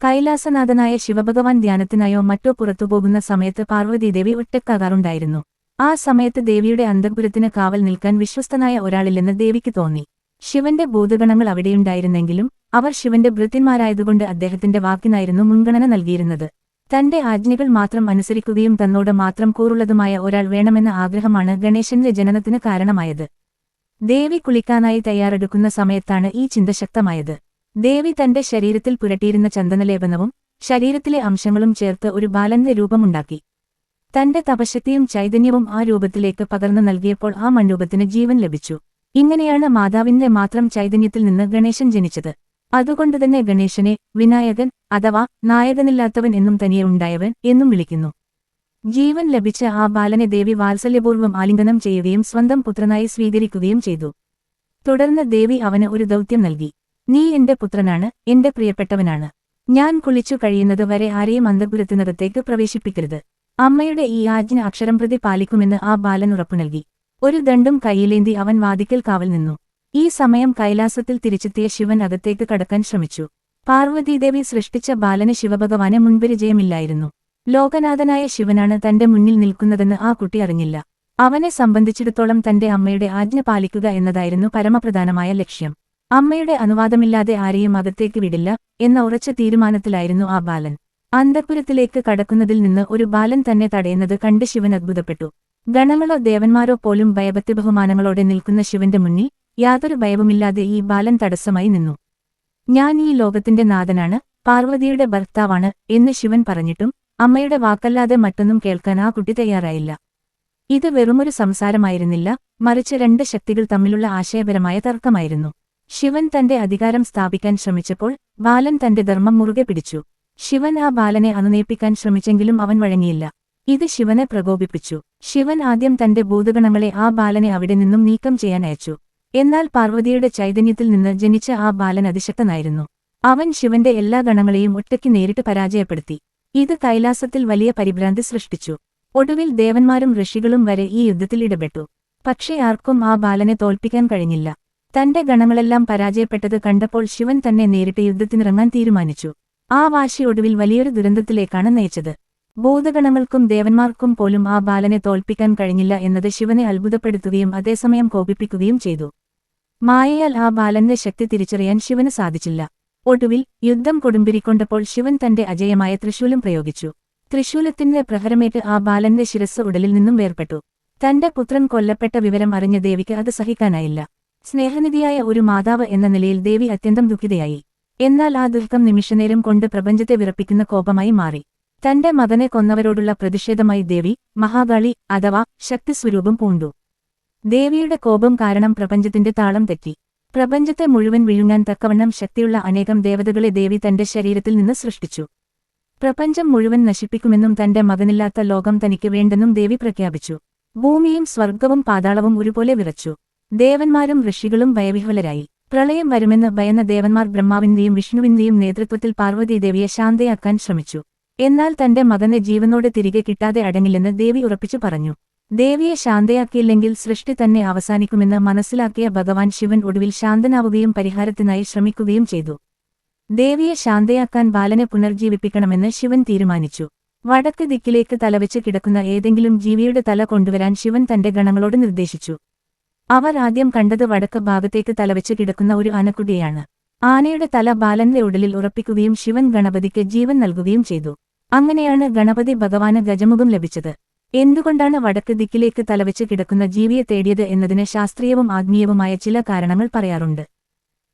കൈലാസനാഥനായ ശിവഭഗവാൻ ധ്യാനത്തിനായോ മറ്റോ പുറത്തുപോകുന്ന സമയത്ത് പാർവതീദേവി ഒറ്റക്കാകാറുണ്ടായിരുന്നു. ആ സമയത്ത് ദേവിയുടെ അന്തഃപുരത്തിന് കാവൽ നിൽക്കാൻ വിശ്വസ്തനായ ഒരാളില്ലെന്ന് ദേവിക്ക് തോന്നി. ശിവന്റെ ഭൂതഗണങ്ങൾ അവിടെയുണ്ടായിരുന്നെങ്കിലും അവർ ശിവന്റെ ഭൃത്യന്മാരായതുകൊണ്ട് അദ്ദേഹത്തിന്റെ വാക്കിനായിരുന്നു മുൻഗണന നൽകിയിരുന്നത്. തന്റെ ആജ്ഞകൾ മാത്രം അനുസരിക്കുകയും തന്നോട് മാത്രം കൂറുള്ളതുമായ ഒരാൾ വേണമെന്ന ആഗ്രഹമാണ് ഗണേശന്റെ ജനനത്തിന് കാരണമായത്. ദേവി കുളിക്കാനായി തയ്യാറെടുക്കുന്ന സമയത്താണ് ഈ ചിന്ത ശക്തമായത്. ദേവി തന്റെ ശരീരത്തിൽ പുരട്ടിയിരുന്ന ചന്ദനലേപനവും ശരീരത്തിലെ അംശങ്ങളും ചേർത്ത് ഒരു ബാലന്റെ രൂപമുണ്ടാക്കി. തന്റെ തപശക്തിയും ചൈതന്യവും ആ രൂപത്തിലേക്ക് പകർന്നു നൽകിയപ്പോൾ ആ മൺരൂപത്തിന് ജീവൻ ലഭിച്ചു. ഇങ്ങനെയാണ് മാതാവിന്റെ മാത്രം ചൈതന്യത്തിൽ നിന്ന് ഗണേശൻ ജനിച്ചത്. അതുകൊണ്ടുതന്നെ ഗണേശനെ വിനായകൻ അഥവാ നായകനില്ലാത്തവൻ എന്നും തനിയെ ഉണ്ടായവൻ എന്നും വിളിക്കുന്നു. ജീവൻ ലഭിച്ച ആ ബാലനെ ദേവി വാത്സല്യപൂർവം ആലിംഗനം ചെയ്യുകയും സ്വന്തം പുത്രനായി സ്വീകരിക്കുകയും ചെയ്തു. തുടർന്ന് ദേവി അവന് ഒരു ദൗത്യം നൽകി. നീ എന്റെ പുത്രനാണ് എന്റെ പ്രിയപ്പെട്ടവനാണ്. ഞാൻ കുളിച്ചു കഴിയുന്നത് വരെ ആരെയും അന്തപുരത്തിനകത്തേക്ക് പ്രവേശിപ്പിക്കരുത്. അമ്മയുടെ ഈ ആജ്ഞ അക്ഷരം പ്രതി പാലിക്കുമെന്ന് ആ ബാലൻ ഉറപ്പു നൽകി. ഒരു ദണ്ടും കൈയിലേന്തി അവൻ വാതിക്കൽ കാവൽ നിന്നു. ഈ സമയം കൈലാസത്തിൽ തിരിച്ചെത്തിയ ശിവൻ അകത്തേക്ക് കടക്കാൻ ശ്രമിച്ചു. പാർവതീദേവി സൃഷ്ടിച്ച ബാലന് ശിവഭഗവാന് മുൻപരിചയമില്ലായിരുന്നു. ലോകനാഥനായ ശിവനാണ് തന്റെ മുന്നിൽ നിൽക്കുന്നതെന്ന് ആ കുട്ടി അറിഞ്ഞില്ല. അവനെ സംബന്ധിച്ചിടത്തോളം തന്റെ അമ്മയുടെ ആജ്ഞ പാലിക്കുക എന്നതായിരുന്നു പരമപ്രധാനമായ ലക്ഷ്യം. അമ്മയുടെ അനുവാദമില്ലാതെ ആരെയും അകത്തേക്ക് വിടില്ല എന്ന ഉറച്ച തീരുമാനത്തിലായിരുന്നു ആ ബാലൻ. അന്തപുരത്തിലേക്ക് കടക്കുന്നതിൽ നിന്ന് ഒരു ബാലൻ തന്നെ തടയുന്നത് കണ്ട് ശിവൻ അത്ഭുതപ്പെട്ടു. ഗണങ്ങളോ ദേവന്മാരോ പോലും ഭയപത്തി ബഹുമാനങ്ങളോടെ നിൽക്കുന്ന ശിവന്റെ മുന്നിൽ യാതൊരു ഭയവുമില്ലാതെ ഈ ബാലൻ തടസ്സമായി നിന്നു. ഞാൻ ഈ ലോകത്തിന്റെ നാഥനാണ് പാർവതിയുടെ ഭർത്താവാണ് എന്ന് ശിവൻ പറഞ്ഞിട്ടും അമ്മയുടെ വാക്കല്ലാതെ മറ്റൊന്നും കേൾക്കാൻ ആ കുട്ടി തയ്യാറായില്ല. ഇത് വെറുമൊരു സംസാരമായിരുന്നില്ല മറിച്ച് രണ്ട് ശക്തികൾ തമ്മിലുള്ള ആശയപരമായ തർക്കമായിരുന്നു. ശിവൻ തന്റെ അധികാരം സ്ഥാപിക്കാൻ ശ്രമിച്ചപ്പോൾ ബാലൻ തന്റെ ധർമ്മം മുറുകെ പിടിച്ചു. ശിവൻ ആ ബാലനെ അനുനയിപ്പിക്കാൻ ശ്രമിച്ചെങ്കിലും അവൻ വഴങ്ങിയില്ല. ഇത് ശിവനെ പ്രകോപിപ്പിച്ചു. ശിവൻ ആദ്യം തന്റെ ഭൂതഗണങ്ങളെ ആ ബാലനെ അവിടെ നിന്നും നീക്കം ചെയ്യാൻ അയച്ചു. എന്നാൽ പാർവതിയുടെ ചൈതന്യത്തിൽ നിന്ന് ജനിച്ച ആ ബാലൻ അതിശക്തനായിരുന്നു. അവൻ ശിവന്റെ എല്ലാ ഗണങ്ങളെയും ഒറ്റയ്ക്ക് നേരിട്ട് പരാജയപ്പെടുത്തി. ഇത് കൈലാസത്തിൽ വലിയ പരിഭ്രാന്തി സൃഷ്ടിച്ചു. ഒടുവിൽ ദേവന്മാരും ഋഷികളും വരെ ഈ യുദ്ധത്തിൽ ഇടപെട്ടു. പക്ഷേ ആർക്കും ആ ബാലനെ തോൽപ്പിക്കാൻ കഴിഞ്ഞില്ല. തന്റെ ഗണങ്ങളെല്ലാം പരാജയപ്പെട്ടത് കണ്ടപ്പോൾ ശിവൻ തന്നെ നേരിട്ട് യുദ്ധത്തിനിറങ്ങാൻ തീരുമാനിച്ചു. ആ വാശി ഒടുവിൽ വലിയൊരു ദുരന്തത്തിലേക്കാണ് നയിച്ചത്. ഭൂതഗണങ്ങൾക്കും ദേവന്മാർക്കും പോലും ആ ബാലനെ തോൽപ്പിക്കാൻ കഴിഞ്ഞില്ല എന്നത് ശിവനെ അത്ഭുതപ്പെടുത്തുകയും അതേസമയം കോപിപ്പിക്കുകയും ചെയ്തു. മായയാൽ ആ ബാലന്റെ ശക്തി തിരിച്ചറിയാൻ ശിവന് സാധിച്ചില്ല. ഒടുവിൽ യുദ്ധം കൊടുമ്പിരിക്കൊണ്ടപ്പോൾ ശിവൻ തന്റെ അജയമായ തൃശൂലം പ്രയോഗിച്ചു. തൃശൂലത്തിന്റെ പ്രഹരമേറ്റ് ആ ബാലന്റെ ശിരസ് ഉടലിൽ നിന്നും വേർപെട്ടു തന്റെ പുത്രൻ കൊല്ലപ്പെട്ട വിവരം അറിഞ്ഞ ദേവിക്ക് അത് സഹിക്കാനായില്ല. സ്നേഹനിധിയായ ഒരു മാതാവ് എന്ന നിലയിൽ ദേവി അത്യന്തം ദുഃഖിതയായി. എന്നാൽ ആ ദുഃഖം നിമിഷനേരം കൊണ്ട് പ്രപഞ്ചത്തെ വിറപ്പിക്കുന്ന കോപമായി മാറി. തന്റെ മകനെ കൊന്നവരോടുള്ള പ്രതിഷേധമായി ദേവി മഹാകാളി അഥവാ ശക്തി സ്വരൂപം പൂണ്ടു. ദേവിയുടെ കോപം കാരണം പ്രപഞ്ചത്തിന്റെ താളം തെറ്റി. പ്രപഞ്ചത്തെ മുഴുവൻ വിഴുങ്ങാൻ തക്കവണ്ണം ശക്തിയുള്ള അനേകം ദേവതകളെ ദേവി തന്റെ ശരീരത്തിൽ നിന്ന് സൃഷ്ടിച്ചു. പ്രപഞ്ചം മുഴുവൻ നശിപ്പിക്കുമെന്നും തന്റെ മകനില്ലാത്ത ലോകം തനിക്ക് വേണ്ടെന്നും ദേവി പ്രഖ്യാപിച്ചു. ഭൂമിയും സ്വർഗവും പാതാളവും ഒരുപോലെ വിറച്ചു. ദേവന്മാരും ഋഷികളും ഭയവിഹ്വലരായി. പ്രളയം വരുമെന്ന് ഭയന്ന ദേവന്മാർ ബ്രഹ്മാവിന്റെയും വിഷ്ണുവിന്റെയും നേതൃത്വത്തിൽ പാർവതീദേവിയെ ശാന്തയാക്കാൻ ശ്രമിച്ചു. എന്നാൽ തന്റെ മകനെ ജീവനോടെ തിരികെ കിട്ടാതെ അടങ്ങില്ലെന്ന് ദേവി ഉറപ്പിച്ചു പറഞ്ഞു. ദേവിയെ ശാന്തയാക്കിയില്ലെങ്കിൽ സൃഷ്ടി തന്നെ അവസാനിക്കുമെന്ന് മനസ്സിലാക്കിയ ഭഗവാൻ ശിവൻ ഒടുവിൽ ശാന്തനാവുകയും പരിഹാരത്തിനായി ശ്രമിക്കുകയും ചെയ്തു. ദേവിയെ ശാന്തയാക്കാൻ ബാലനെ പുനർജീവിപ്പിക്കണമെന്ന് ശിവൻ തീരുമാനിച്ചു. വടക്ക് ദിക്കിലേക്ക് തലവെച്ച് കിടക്കുന്ന ഏതെങ്കിലും ജീവിയുടെ തല കൊണ്ടുവരാൻ ശിവൻ തന്റെ ഗണങ്ങളോട് നിർദ്ദേശിച്ചു. അവർ ആദ്യം കണ്ടത് വടക്ക് ഭാഗത്തേക്ക് തലവെച്ച് കിടക്കുന്ന ഒരു ആനക്കുടിയാണ് ആനയുടെ തല ബാലന്റെ ഉടലിൽ ഉറപ്പിക്കുകയും ശിവൻ ഗണപതിക്ക് ജീവൻ നൽകുകയും ചെയ്തു. അങ്ങനെയാണ് ഗണപതി ഭഗവാന് ഗജമുഖം ലഭിച്ചത്. എന്തുകൊണ്ടാണ് വടക്ക് ദിക്കിലേക്ക് തലവെച്ച് കിടക്കുന്ന ജീവിയെ തേടിയത് എന്നതിന് ശാസ്ത്രീയവും ആത്മീയവുമായ ചില കാരണങ്ങൾ പറയാറുണ്ട്.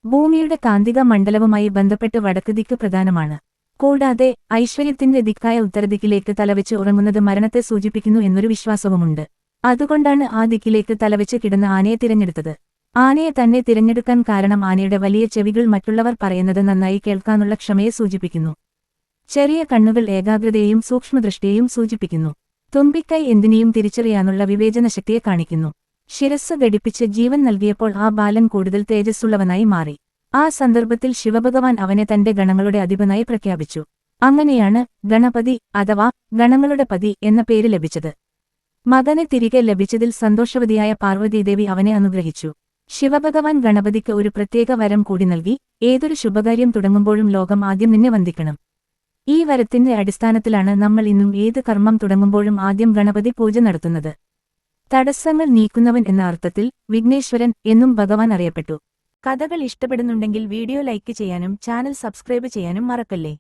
ഭൂമിയുടെ കാന്തിക മണ്ഡലവുമായി ബന്ധപ്പെട്ട് വടക്ക് ദിക്ക് പ്രധാനമാണ്. കൂടാതെ ഐശ്വര്യത്തിന്റെ ദിക്കായ ഉത്തരദിക്കിലേക്ക് തലവെച്ച് ഉറങ്ങുന്നത് മരണത്തെ സൂചിപ്പിക്കുന്നു എന്നൊരു വിശ്വാസവുമുണ്ട്. അതുകൊണ്ടാണ് ആ ദിക്കിലേക്ക് തലവെച്ച് കിടന്ന ആനയെ തിരഞ്ഞെടുത്തത്. ആനയെ തന്നെ തിരഞ്ഞെടുക്കാൻ കാരണം ആനയുടെ വലിയ ചെവികൾ മറ്റുള്ളവർ പറയുന്നത് നന്നായി കേൾക്കാനുള്ള ക്ഷമയെ സൂചിപ്പിക്കുന്നു. ചെറിയ കണ്ണുകൾ ഏകാഗ്രതയെയും സൂക്ഷ്മദൃഷ്ടിയെയും സൂചിപ്പിക്കുന്നു. തുമ്പിക്കൈ എന്തിനേയും തിരിച്ചറിയാനുള്ള വിവേചനശക്തിയെ കാണിക്കുന്നു. ശിരസ് ഘടിപ്പിച്ച് ജീവൻ നൽകിയപ്പോൾ ആ ബാലൻ കൂടുതൽ തേജസ്സുള്ളവനായി മാറി. ആ സന്ദർഭത്തിൽ ശിവഭഗവാൻ അവനെ തന്റെ ഗണങ്ങളുടെ അധിപനായി പ്രഖ്യാപിച്ചു. അങ്ങനെയാണ് ഗണപതി അഥവാ ഗണങ്ങളുടെ പതി എന്ന പേര് ലഭിച്ചത്. മകനെ തിരികെ ലഭിച്ചതിൽ സന്തോഷവതിയായ പാർവതീദേവി അവനെ അനുഗ്രഹിച്ചു. ശിവഭഗവാൻ ഗണപതിക്ക് ഒരു പ്രത്യേക വരം കൂടി നൽകി. ഏതൊരു ശുഭകാര്യം തുടങ്ങുമ്പോഴും ലോകം ആദ്യം നിന്നെ വന്ദിക്കണം. ഈ വരത്തിന്റെ അടിസ്ഥാനത്തിലാണ് നമ്മൾ ഇന്നും ഏത് കർമ്മം തുടങ്ങുമ്പോഴും ആദ്യം ഗണപതി പൂജ നടത്തുന്നത്. തടസ്സങ്ങൾ നീക്കുന്നവൻ എന്ന അർത്ഥത്തിൽ വിഘ്നേശ്വരൻ എന്നും ഭഗവാൻ അറിയപ്പെട്ടു. കഥകൾ ഇഷ്ടപ്പെടുന്നുണ്ടെങ്കിൽ വീഡിയോ ലൈക്ക് ചെയ്യാനും ചാനൽ സബ്സ്ക്രൈബ് ചെയ്യാനും മറക്കല്ലേ?